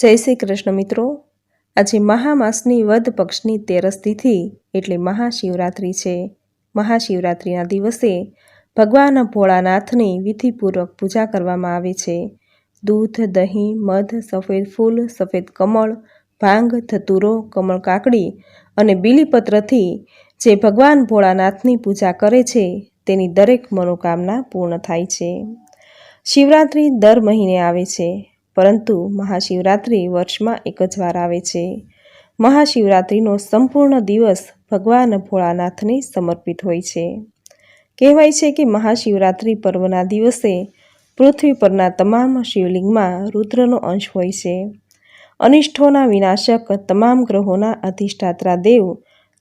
જય શ્રી કૃષ્ણ મિત્રો. આજે મહામાસની વધ પક્ષની તેરસ તિથિ એટલે મહાશિવરાત્રિ છે. મહાશિવરાત્રિના દિવસે ભગવાન ભોળાનાથની વિધિપૂર્વક પૂજા કરવામાં આવે છે. દૂધ, દહીં, મધ, સફેદ ફૂલ, સફેદ કમળ, ભાંગ, ધતુરો, કમળ કાકડી અને બીલીપત્રથી જે ભગવાન ભોળાનાથની પૂજા કરે છે તેની દરેક મનોકામના પૂર્ણ થાય છે. શિવરાત્રિ દર મહિને આવે છે. પરંતુ મહાશિવરાત્રિ વર્ષમાં એક જ વાર આવે છે. મહાશિવરાત્રિનો સંપૂર્ણ દિવસ ભગવાન ભોળાનાથને સમર્પિત હોય છે. કહેવાય છે કે મહાશિવરાત્રિ પર્વના દિવસે પૃથ્વી પરના તમામ શિવલિંગમાં રુદ્રનો અંશ હોય છે. અનિષ્ઠોના વિનાશક તમામ ગ્રહોના અધિષ્ઠાત્રા દેવ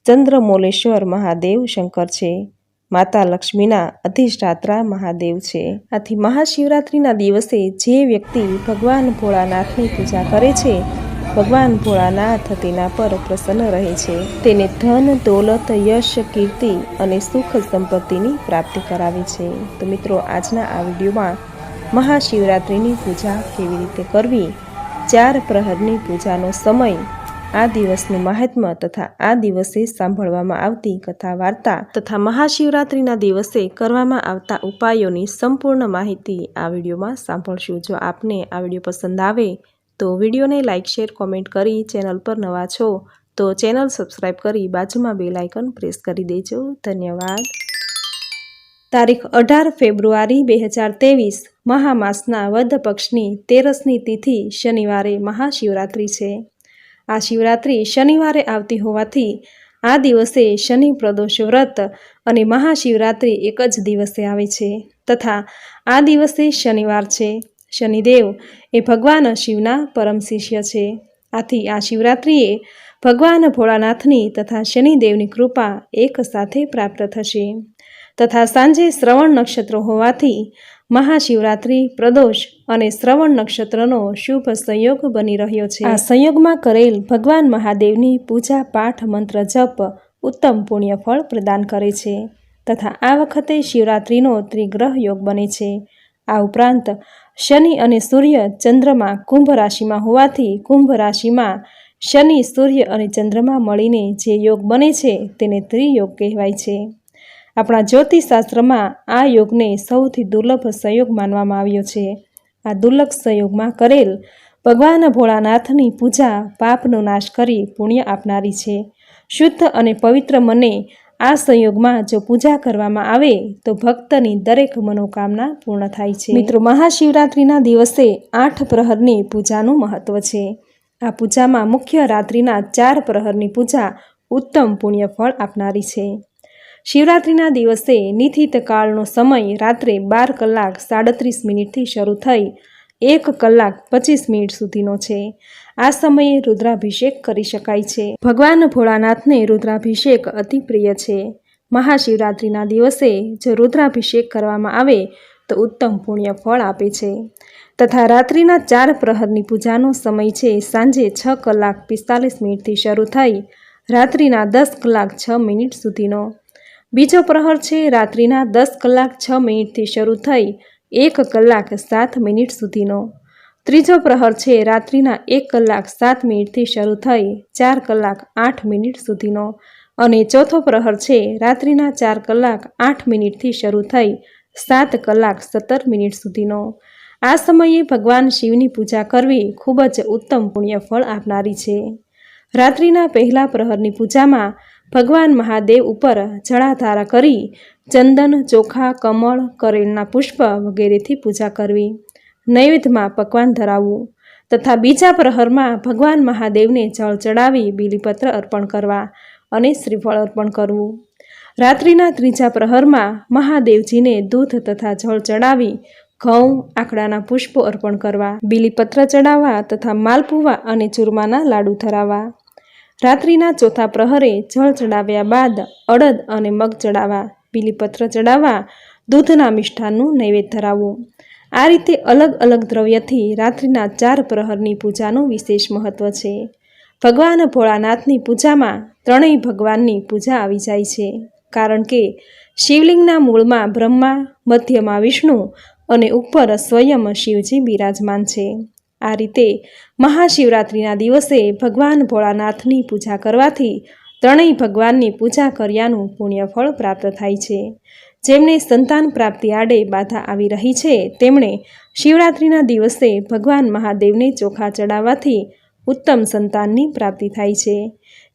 ચંદ્રમોલેશ્વર મહાદેવ, શંકર છે. માતા લક્ષ્મીના અધિષ્ઠાત્રા મહાદેવ છે. આથી મહાશિવરાત્રિના દિવસે જે વ્યક્તિ ભગવાન ભોળાનાથની પૂજા કરે છે, ભગવાન ભોળાનાથ તેના પર પ્રસન્ન રહે છે. તેને ધન, દોલત, યશ, કીર્તિ અને સુખ સંપત્તિની પ્રાપ્તિ કરાવે છે. તો મિત્રો, આજના આ વિડીયોમાં મહાશિવરાત્રિની પૂજા કેવી રીતે કરવી? ચાર પ્રહરની પૂજાનો સમય આ દિવસનું મહાત્મ્ય તથા આ દિવસે સાંભળવામાં આવતી કથા વાર્તા તથા મહાશિવરાત્રિના દિવસે કરવામાં આવતા ઉપાયોની સંપૂર્ણ માહિતી આ વિડીયોમાં સાંભળશું. જો આપને આ વીડિયો પસંદ આવે તો વિડીયોને લાઇક, શેર, કોમેન્ટ કરી ચેનલ પર નવા છો તો ચેનલ સબસ્ક્રાઈબ કરી બાજુમાં બે લાઇકન પ્રેસ કરી દેજો. ધન્યવાદ. તારીખ અઢાર ફેબ્રુઆરી બે હજાર ત્રેવીસ, મહામાસના વધ પક્ષની તેરસની તિથિ શનિવારે મહાશિવરાત્રિ છે. આ શિવરાત્રિ શનિવારે આવતી હોવાથી આ દિવસે શનિ પ્રદોષ વ્રત અને મહાશિવરાત્રિ એક જ દિવસે આવે છે. તથા આ દિવસે શનિવાર છે. શનિદેવ એ ભગવાન શિવના પરમ શિષ્ય છે. આથી આ શિવરાત્રિએ ભગવાન ભોળાનાથની તથા શનિદેવની કૃપા એક સાથે પ્રાપ્ત થશે. તથા સાંજે શ્રવણ નક્ષત્ર હોવાથી મહાશિવરાત્રિ, પ્રદોષ અને શ્રવણ નક્ષત્રનો શુભ સંયોગ બની રહ્યો છે. આ સંયોગમાં કરેલ ભગવાન મહાદેવની પૂજા પાઠ મંત્ર જપ ઉત્તમ પુણ્ય ફળ પ્રદાન કરે છે તથા આ વખતે શિવરાત્રિનો ત્રિગ્રહ યોગ બને છે. આ ઉપરાંત શનિ અને સૂર્ય ચંદ્રમાં કુંભ રાશિમાં હોવાથી કુંભ રાશિમાં શનિ, સૂર્ય અને ચંદ્રમાં મળીને જે યોગ બને છે તેને ત્રિયોગ કહેવાય છે. આપણા જ્યોતિષશાસ્ત્રમાં આ યોગને સૌથી દુર્લભ સંયોગ માનવામાં આવ્યો છે. આ દુર્લભ સંયોગમાં કરેલ ભગવાન ભોળાનાથની પૂજા પાપનો નાશ કરી પુણ્ય આપનારી છે. શુદ્ધ અને પવિત્ર મને આ સંયોગમાં જો પૂજા કરવામાં આવે તો ભક્તની દરેક મનોકામના પૂર્ણ થાય છે. મિત્રો, મહાશિવરાત્રિના દિવસે આઠ પ્રહરની પૂજાનું મહત્વ છે. આ પૂજામાં મુખ્ય રાત્રિના ચાર પ્રહરની પૂજા ઉત્તમ પુણ્ય ફળ આપનારી છે. શિવરાત્રિના દિવસે નિથિત કાળનો સમય રાત્રે બાર કલાક સાડત્રીસ મિનિટથી શરૂ થઈ એક કલાક પચીસ મિનિટ સુધીનો છે. આ સમયે રુદ્રાભિષેક કરી શકાય છે. ભગવાન ભોળાનાથને રુદ્રાભિષેક અતિ પ્રિય છે. મહાશિવરાત્રિના દિવસે જો રુદ્રાભિષેક કરવામાં આવે તો ઉત્તમ પુણ્ય ફળ આપે છે. તથા રાત્રિના ચાર પ્રહરની પૂજાનો સમય છે સાંજે છ કલાક પિસ્તાલીસ મિનિટથી શરૂ થઈ રાત્રિના દસ કલાક છ મિનિટ સુધીનો. બીજો પ્રહર છે રાત્રિના દસ કલાક છ મિનિટથી શરૂ થઈ એક કલાક સાત મિનિટ સુધીનો. ત્રીજો પ્રહર છે રાત્રિના એક કલાક સાત મિનિટથી શરૂ થઈ ચાર કલાક આઠ મિનિટ સુધીનો. અને ચોથો પ્રહર છે રાત્રિના ચાર કલાક આઠ મિનિટથી શરૂ થઈ સાત કલાક સત્તર મિનિટ સુધીનો. આ સમયે ભગવાન શિવની પૂજા કરવી ખૂબ જ ઉત્તમ પુણ્ય ફળ આપનારી છે. રાત્રિના પહેલા પ્રહરની પૂજામાં ભગવાન મહાદેવ ઉપર જળાધારા કરી ચંદન, ચોખા, કમળ કરેલના પુષ્પ વગેરેથી પૂજા કરવી. નૈવેદ્યમાં પકવાન ધરાવવું તથા બીજા પ્રહરમાં ભગવાન મહાદેવને જળ ચડાવી બીલીપત્ર અર્પણ કરવા અને શ્રીફળ અર્પણ કરવું. રાત્રિના ત્રીજા પ્રહરમાં મહાદેવજીને દૂધ તથા જળ ચડાવી ઘઉં, આકડાના પુષ્પો અર્પણ કરવા, બીલીપત્ર ચડાવવા તથા માલપુવા અને ચૂરમાના લાડુ ધરાવવા. રાત્રિના ચોથા પ્રહરે જળ ચડાવ્યા બાદ અડદ અને મગ ચડાવવા, બીલીપત્ર ચડાવવા, દૂધના મિષ્ઠાનનું નૈવેદ્ય ધરાવવું આ રીતે અલગ અલગ દ્રવ્યથી રાત્રિના ચાર પ્રહરની પૂજાનું વિશેષ મહત્વ છે. ભગવાન ભોળાનાથની પૂજામાં ત્રણેય ભગવાનની પૂજા આવી જાય છે. કારણ કે શિવલિંગના મૂળમાં બ્રહ્મા, મધ્યમાં વિષ્ણુ અને ઉપર સ્વયં શિવજી બિરાજમાન છે. આ રીતે મહાશિવરાત્રિના દિવસે ભગવાન ભોળાનાથની પૂજા કરવાથી ત્રણેય ભગવાનની પૂજા કર્યાનું પુણ્યફળ પ્રાપ્ત થાય છે. જેમને સંતાન પ્રાપ્તિ આડે બાધા આવી રહી છે, તેમણે શિવરાત્રિના દિવસે ભગવાન મહાદેવને ચોખા ચડાવવાથી ઉત્તમ સંતાનની પ્રાપ્તિ થાય છે.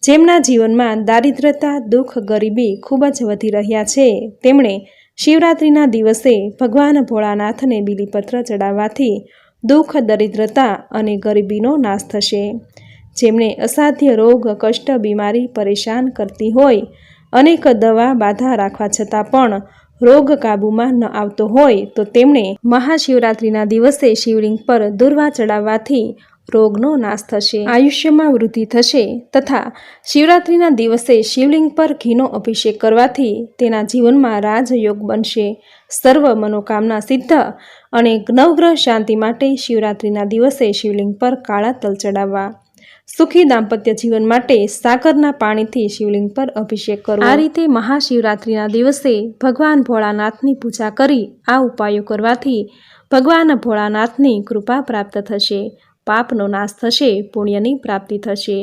જેમના જીવનમાં દારિદ્રતા, દુઃખ, ગરીબી ખૂબ જ વધી રહ્યા છે, તેમણે શિવરાત્રિના દિવસે ભગવાન ભોળાનાથને બિલીપત્ર ચડાવવાથી દુઃખ, દરિદ્રતા અને ગરીબીનો નાશ થશે. જેમને અસાધ્ય રોગ, કષ્ટ, બીમારી પરેશાન કરતી હોય, અનેક દવા બાધા રાખવા છતાં પણ રોગ કાબૂમાં ન આવતો હોય, તો તેમણે મહાશિવરાત્રિના દિવસે શિવલિંગ પર દુર્વા ચડાવવાથી રોગનો નાશ થશે. આયુષ્યમાં વૃદ્ધિ થશે તથા શિવરાત્રિના દિવસે શિવલિંગ પર ઘીનો અભિષેક કરવાથી તેના જીવનમાં રાજયોગ બનશે. સર્વ મનોકામના સિદ્ધ અને નવગ્રહ શાંતિ માટે શિવરાત્રિના દિવસે શિવલિંગ પર કાળા તલ ચડાવવા. સુખી દાંપત્ય જીવન માટે સાગરના પાણીથી શિવલિંગ પર અભિષેક કરવો. આ રીતે મહાશિવરાત્રિના દિવસે ભગવાન ભોળાનાથની પૂજા કરી આ ઉપાયો કરવાથી ભગવાન ભોળાનાથની કૃપા પ્રાપ્ત થશે. પાપનો નાશ થશે, પુણ્યની પ્રાપ્તિ થશે.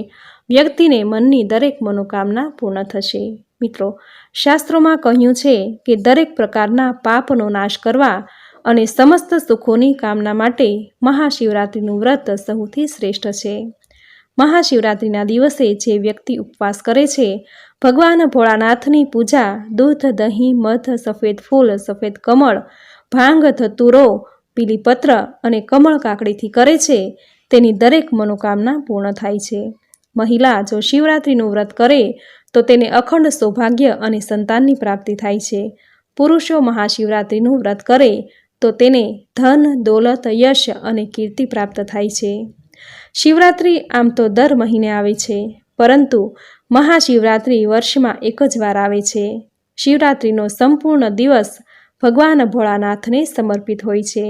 વ્યક્તિને મનની દરેક મનોકામના પૂર્ણ થશે. મિત્રો, શાસ્ત્રોમાં કહ્યું છે કે દરેક પ્રકારના પાપનો નાશ કરવા અને સમસ્ત સુખોની કામના માટે મહાશિવરાત્રિનું વ્રત સૌથી શ્રેષ્ઠ છે. મહાશિવરાત્રિના દિવસે જે વ્યક્તિ ઉપવાસ કરે છે, ભગવાન ભોળાનાથની પૂજા દૂધ, દહીં, મધ, સફેદ ફૂલ, સફેદ કમળ, ભાંગ, ધતુરો, પીલીપત્ર અને કમળ કાકડીથી કરે છે તેની દરેક મનોકામના પૂર્ણ થાય છે. મહિલા જો શિવરાત્રિનું વ્રત કરે, તો તેને અખંડ સૌભાગ્ય અને સંતાનની પ્રાપ્તિ થાય છે. પુરુષો મહાશિવરાત્રિનું વ્રત કરે, તો તેને ધન, દોલત, યશ અને કીર્તિ પ્રાપ્ત થાય છે. શિવરાત્રિ આમ તો દર મહિને આવે છે, પરંતુ મહાશિવરાત્રિ વર્ષમાં એક જ વાર આવે છે. શિવરાત્રિનો સંપૂર્ણ દિવસ ભગવાન ભોળાનાથને સમર્પિત હોય છે.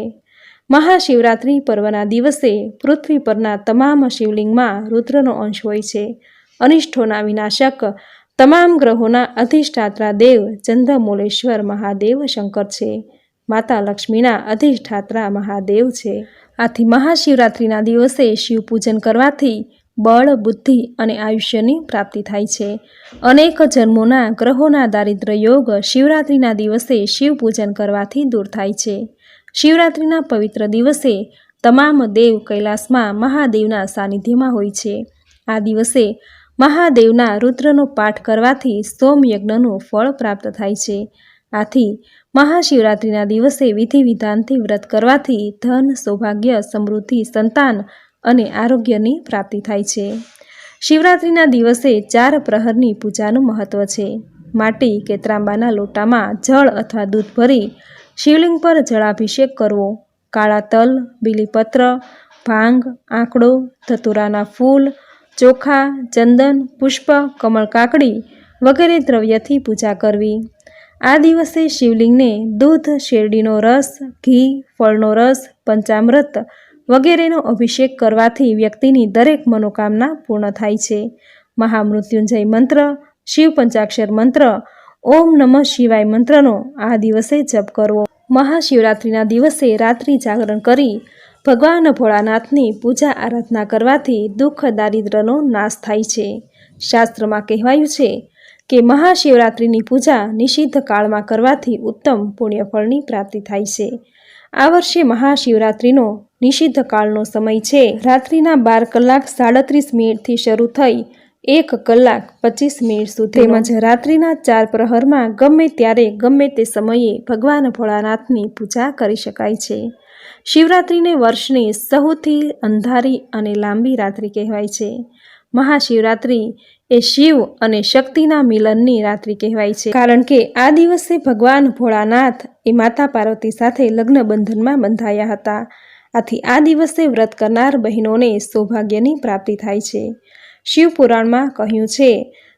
મહાશિવરાત્રિ પર્વના દિવસે પૃથ્વી પરના તમામ શિવલિંગમાં રુદ્રનો અંશ હોય છે. અનિષ્ઠોના વિનાશક તમામ ગ્રહોના અધિષ્ઠાત્રા દેવ ચંદ્રમૂલેશ્વર મહાદેવ શંકર છે. માતા લક્ષ્મીના અધિષ્ઠાત્રા મહાદેવ છે. આથી મહાશિવરાત્રિના દિવસે શિવ પૂજન કરવાથી બળ, બુદ્ધિ અને આયુષ્યની પ્રાપ્તિ થાય છે. અનેક જન્મોના ગ્રહોના દારિદ્ર્ય યોગ શિવરાત્રિના દિવસે શિવ પૂજન કરવાથી દૂર થાય છે. શિવરાત્રિના પવિત્ર દિવસે તમામ દેવ કૈલાસમાં મહાદેવના સાનિધ્યમાં હોય છે. આ દિવસે મહાદેવના રુદ્રનો પાઠ કરવાથી સોમયજ્ઞનું ફળ પ્રાપ્ત થાય છે. આથી મહાશિવરાત્રિના દિવસે વિધિ વિધાનથી વ્રત કરવાથી ધન, સૌભાગ્ય, સમૃદ્ધિ, સંતાન અને આરોગ્યની પ્રાપ્તિ થાય છે. શિવરાત્રિના દિવસે ચાર પ્રહરની પૂજાનું મહત્વ છે. માટી કે ત્રાંબાના લોટામાં જળ અથવા દૂધ ભરી શિવલિંગ પર જળાભિષેક કરવો, કાળા તલ બીલીપત્ર ભાંગ, આંકડો, ધતુરાના ફૂલ, ચોખા, ચંદન, પુષ્પ, કમળ કાકડી વગેરે દ્રવ્યથી પૂજા કરવી. આ દિવસે શિવલિંગને દૂધ, શેરડીનો રસ, ઘી, ફળનો રસ, પંચામૃત વગેરેનો અભિષેક કરવાથી વ્યક્તિની દરેક મનોકામના પૂર્ણ થાય છે. મહામૃત્યુંજય મંત્ર, શિવ પંચાક્ષર મંત્ર, ઓમ નમઃ શિવાય મંત્રનો આ દિવસે જપ કરવો. મહાશિવરાત્રિના દિવસે રાત્રિ જાગરણ કરી ભગવાન ભોળાનાથની પૂજા આરાધના કરવાથી દુઃખ દારિદ્રનો નાશ થાય છે. શાસ્ત્રમાં કહેવાયું છે કે મહાશિવરાત્રિની પૂજા નિષિદ્ધ કાળમાં કરવાથી ઉત્તમ પુણ્યફળની પ્રાપ્તિ થાય છે. આ વર્ષે મહાશિવરાત્રિનો નિષિદ્ધ કાળનો સમય છે. રાત્રિના બાર કલાક સાડત્રીસ મિનિટથી શરૂ થઈ એક કલાક પચીસ મિનિટ સુધી તેમજ રાત્રિના ચાર પ્રહરમાં ગમે ત્યારે, ગમે તે સમયે ભગવાન ભોળાનાથની પૂજા કરી શકાય છે. શિવરાત્રિને વર્ષની સૌથી અંધારી અને લાંબી રાત્રિ કહેવાય છે. મહાશિવરાત્રિ એ શિવ અને શક્તિના મિલનની રાત્રિ કહેવાય છે. કારણ કે આ દિવસે ભગવાન ભોળાનાથ એ માતા પાર્વતી સાથે લગ્ન બંધનમાં બંધાયા હતા. આથી આ દિવસે વ્રત કરનાર બહેનોને સૌભાગ્યની પ્રાપ્તિ થાય છે. શિવપુરાણમાં કહ્યું છે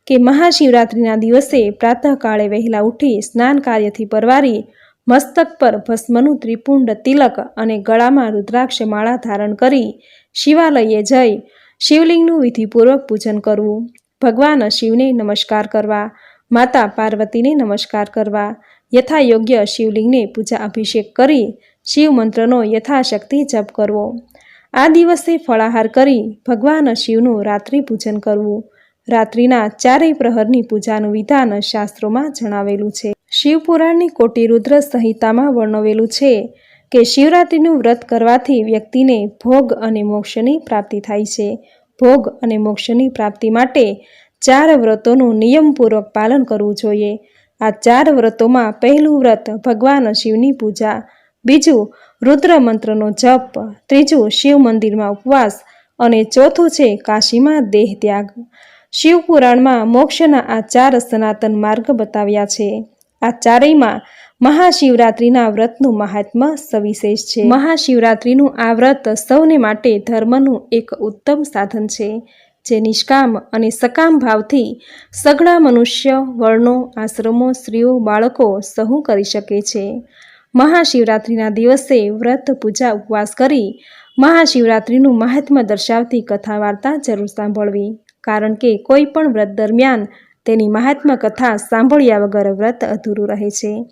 કે મહાશિવરાત્રિના દિવસે પ્રાતઃકાળે વહેલા ઉઠી સ્નાન કાર્યથી પરવારી મસ્તક પર ભસ્મનું ત્રિપુંડ તિલક અને ગળામાં રુદ્રાક્ષ માળા ધારણ કરી શિવાલયે જઈ શિવલિંગનું વિધિપૂર્વક પૂજન કરવું. ભગવાન શિવને નમસ્કાર કરવા, માતા પાર્વતીને નમસ્કાર કરવા, યથાયોગ્ય શિવલિંગને પૂજા અભિષેક કરી શિવ મંત્રનો યથાશક્તિ જપ કરવો. આ દિવસે ફળાહાર કરી ભગવાન શિવનું રાત્રિ પૂજન કરવું. રાત્રિના ચારેય પ્રહરની પૂજાનું વિધાન શાસ્ત્રોમાં જણાવેલું છે. શિવપુરાણની કોટી રુદ્ર સંહિતામાં વર્ણવેલું છે કે શિવરાત્રિનું વ્રત કરવાથી વ્યક્તિને ભોગ અને મોક્ષની પ્રાપ્તિ થાય છે. ભોગ અને મોક્ષની પ્રાપ્તિ માટે ચાર વ્રતોનું નિયમપૂર્વક પાલન કરવું જોઈએ. આ ચાર વ્રતોમાં પહેલું વ્રત ભગવાન શિવની પૂજા, બીજું રુદ્ર મંત્રનો જપ, ત્રીજું શિવ મંદિરમાં ઉપવાસ અને ચોથું છે કાશીમાં દેહ ત્યાગ શિવપુરાણમાં મોક્ષના આ ચાર સનાતન માર્ગ બતાવ્યા છે. આ ચારેયમાં મહાશિવરાત્રિના વ્રતનું મહાત્મ્ય સવિશેષ છે. મહાશિવરાત્રિનું આ વ્રત સૌને માટે ધર્મનું એક ઉત્તમ સાધન છે, જે નિષ્કામ અને સકામ ભાવથી સઘળા મનુષ્ય, વર્ણો, આશ્રમો, સ્ત્રીઓ, બાળકો સહુ કરી શકે છે. મહાશિવરાત્રિના દિવસે વ્રત, પૂજા, ઉપવાસ કરી મહાશિવરાત્રિનું મહાત્મ્ય દર્શાવતી કથા વાર્તા જરૂર સાંભળવી. કારણ કે કોઈ પણ વ્રત દરમિયાન તેની મહાત્મ્ય કથા સાંભળ્યા વગર વ્રત અધૂરું રહે છે.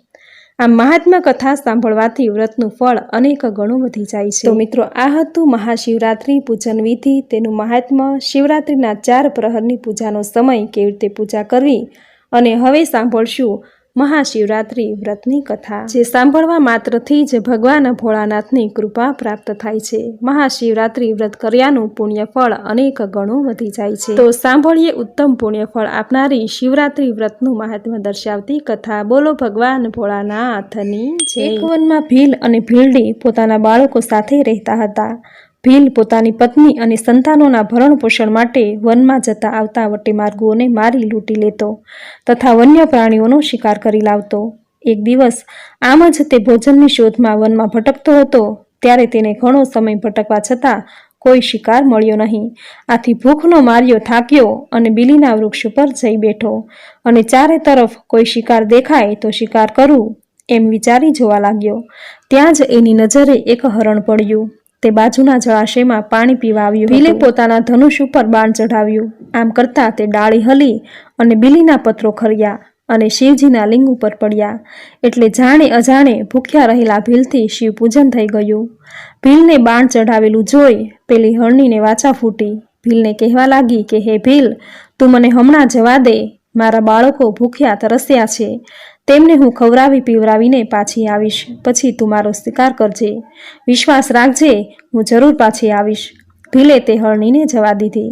આ મહાત્મા કથા સાંભળવાથી વ્રતનું ફળ અનેક ગણું વધી જાય છે. તો મિત્રો, આ હતું મહાશિવરાત્રિ પૂજન વિધિ. તેનું મહાત્મ્ય શિવરાત્રિના ચાર પ્રહરની પૂજાનો સમય કેવી રીતે પૂજા કરવી અને હવે સાંભળશું મહાશિવરાત્રિ વ્રતની કથા. જે સાંભળવા માત્રથી જ ભગવાન ભોળાનાથની કૃપા પ્રાપ્ત થાય છે. મહાશિવરાત્રિ વ્રત કર્યાનું પુણ્ય ફળ અનેક ગણું વધી જાય છે. તો સાંભળીએ ઉત્તમ પુણ્ય ફળ આપનારી શિવરાત્રિ વ્રતનું મહાત્મ્ય દર્શાવતી કથા. બોલો ભગવાન ભોળાનાથની એક વનમાં ભીલ અને ભીલડી પોતાના બાળકો સાથે રહેતા હતા. ભીલ પોતાની પત્ની અને સંતાનોના ભરણ પોષણ માટે વનમાં જતા આવતા વટેમાર્ગુઓને મારી લૂંટી લેતો તથા વન્ય પ્રાણીઓનો શિકાર કરી લાવતો. એક દિવસ આમ જ તે ભોજનની શોધમાં વનમાં ભટકતો હતો, ત્યારે તેને ઘણો સમય ભટકવા છતાં કોઈ શિકાર મળ્યો નહીં. આથી ભૂખનો માર્યો થાક્યો અને બીલીના વૃક્ષ ઉપર જઈ બેઠો અને ચારે તરફ કોઈ શિકાર દેખાય તો શિકાર કરું એમ વિચારી જોવા લાગ્યો. ત્યાં જ એની નજરે એક હરણ પડ્યું. તે બાજુના જળાશયમાં પાણી પીવા આવ્યું ભીલે પોતાના ધનુષ ઉપર બાણ ચઢાવ્યું. આમ કરતા તે ડાળી હલી અને બીલીના પત્રો ખર્યા અને શિવજીના લિંગ ઉપર પડ્યા. એટલે જાણે અજાણે ભૂખ્યા રહેલા ભીલથી શિવ પૂજન થઈ ગયું. ભીલને બાણ ચઢાવેલું જોઈ પેલી હરણીને વાચા ફૂટી. ભીલને કહેવા લાગી કે, હે ભીલ, તું મને હમણાં જવા દે. મારા બાળકો ભૂખ્યા તરસ્યા છે. તેમને હું ખવડાવી પીવરાવીને પાછી આવીશ. પછી તું મારો શિકાર કરજે. વિશ્વાસ રાખજે, હું જરૂર પાછી આવીશ. ભીલે તે હરણીને જવા દીધી.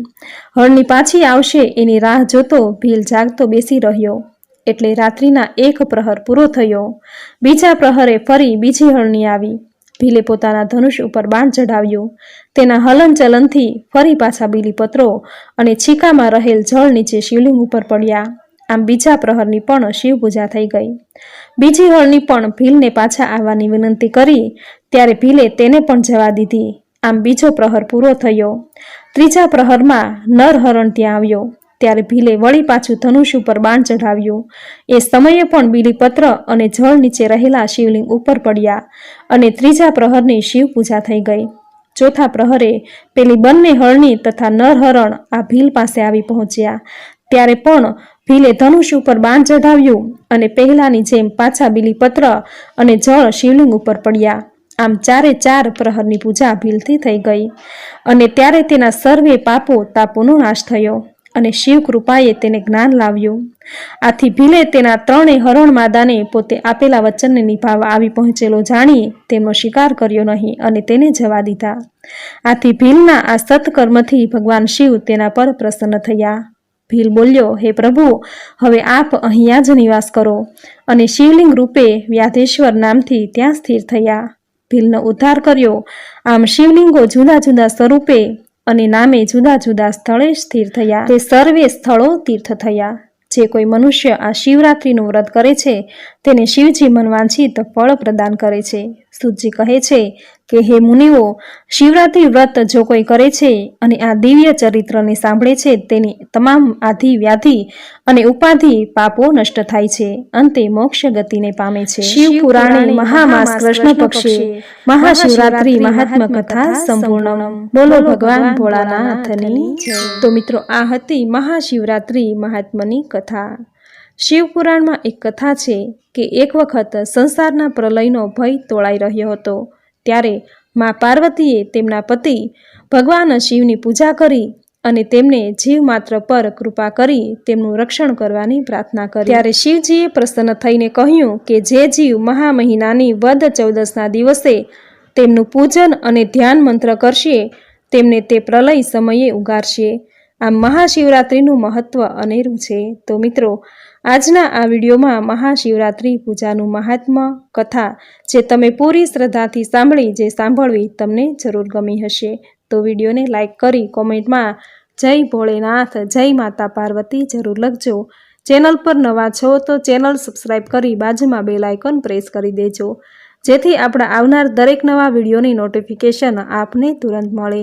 હરણી પાછી આવશે, એની રાહ જોતો ભીલ જાગતો બેસી રહ્યો. એટલે રાત્રિના એક પ્રહર પૂરો થયો. બીજા પ્રહરે ફરી બીજી હરણી આવી. ભીલે પોતાના ધનુષ ઉપર બાણ ચઢાવ્યું. તેના હલનચલનથી ફરી પાછા બીલીપત્રો અને છીકામાં રહેલ જળ નીચે શિવલિંગ ઉપર પડ્યા. આમ બીજા પ્રહરની પણ શિવ પૂજા થઈ ગઈ. બીજી હળની પણ ભીલને પાછા આવવાની વિનંતી કરી, ત્યારે ભીલે તેને પણ જવા દીધી. આમ બીજો પ્રહર પૂરો થયો. ત્રીજા પ્રહરમાં નરહરણ ત્યાં આવ્યો. ત્યારે ભીલે વળી પાછું ધનુષ ઉપર બાણ ચઢાવ્યું. એ સમયે પણ બીલીપત્ર અને જળ નીચે રહેલા શિવલિંગ ઉપર પડ્યા અને ત્રીજા પ્રહરની શિવ પૂજા થઈ ગઈ. ચોથા પ્રહરે પેલી બંને હરણી તથા નરહરણ આ ભીલ પાસે આવી પહોંચ્યા. ત્યારે પણ ભીલે ધનુષ ઉપર બાણ ચઢાવ્યું અને પહેલાની જેમ પાછા બીલીપત્ર અને જળ શિવલિંગ ઉપર પડ્યા. આમ ચારે ચાર પ્રહરની પૂજા ભીલથી થઈ ગઈ અને ત્યારે તેના સર્વે પાપો તાપોનો નાશ થયો અને શિવ કૃપાએ તેને જ્ઞાન લાવ્યું. આથી ભીલે તેના ત્રણેય હરણ માદાને પોતે આપેલા વચનને નિભાવવા આવી પહોંચેલો જાણી તેમનો શિકાર કર્યો નહીં અને તેને જવા દીધા. આથી ભીલના આ સત્કર્મથી ભગવાન શિવ તેના પર પ્રસન્ન થયા. ભીલ બોલ્યો, હે પ્રભુ, હવે આપ અહીંયા જ નિવાસ કરો. અને શિવલિંગ રૂપે વ્યાધેશ્વર નામથી ત્યાં સ્થિર થયા. ભીલનો ઉદ્ધાર કર્યો. આમ શિવલિંગો જુદા જુદા સ્વરૂપે અને નામે જુદા જુદા સ્થળે સ્થિર થયા. તે સર્વે સ્થળો તીર્થ થયા. જે કોઈ મનુષ્ય આ શિવરાત્રિનું વ્રત કરે છે, તેને શિવજી મનવાંછિત ફળ પ્રદાન કરે છે. સુજી કહે છે કે હે મુનિઓ શિવરાત્રિ વ્રત જો કોઈ કરે છે અને આ દિવ્ય ચરિત્રને સાંભળે છે તેની તમામ આધિ વ્યાધિ અને ઉપાધિ પાપો નષ્ટ થાય છે. અંતે મોક્ષ ગતિને પામે છે. શિવ પુરાણે મહામાસ કૃષ્ણ પક્ષે મહાશિવરાત્રિ મહાત્મા કથા સંપૂર્ણ. બોલો ભગવાન ભોળાનાથની તો મિત્રો આ હતી મહાશિવરાત્રિ મહાત્માની કથા. શિવપુરાણમાં એક કથા છે કે એક વખત સંસારના પ્રલયનો ભય તોળાઈ રહ્યો હતો. ત્યારે મા પાર્વતીએ તેમના પતિ ભગવાન શિવની પૂજા કરી અને તેમને જીવ માત્ર પર કૃપા કરી તેમનું રક્ષણ કરવાની પ્રાર્થના કરી. ત્યારે શિવજીએ પ્રસન્ન થઈને કહ્યું કે જે જીવ મહા મહિનાની વધ ચૌદસના દિવસે તેમનું પૂજન અને ધ્યાન મંત્ર કરશે, તેમને તે પ્રલય સમયે ઉગારશે. આ મહાશિવરાત્રિનું મહત્વ અનેરું છે. તો મિત્રો આજના આ વિડીયોમાં મહાશિવરાત્રિ પૂજાનું મહાત્મ્ય કથા જે તમે પૂરી શ્રદ્ધાથી સાંભળી, જે સાંભળવી તમને જરૂર ગમી હશે. તો વિડીયોને લાઈક કરી કોમેન્ટમાં જય ભોળેનાથ, જય માતા પાર્વતી જરૂર લખજો. ચેનલ પર નવા છો તો ચેનલ સબસ્ક્રાઈબ કરી બાજુમાં બે લાઇકન પ્રેસ કરી દેજો, જેથી આપણા આવનાર દરેક નવા વિડીયોની નોટિફિકેશન આપને તુરંત મળે.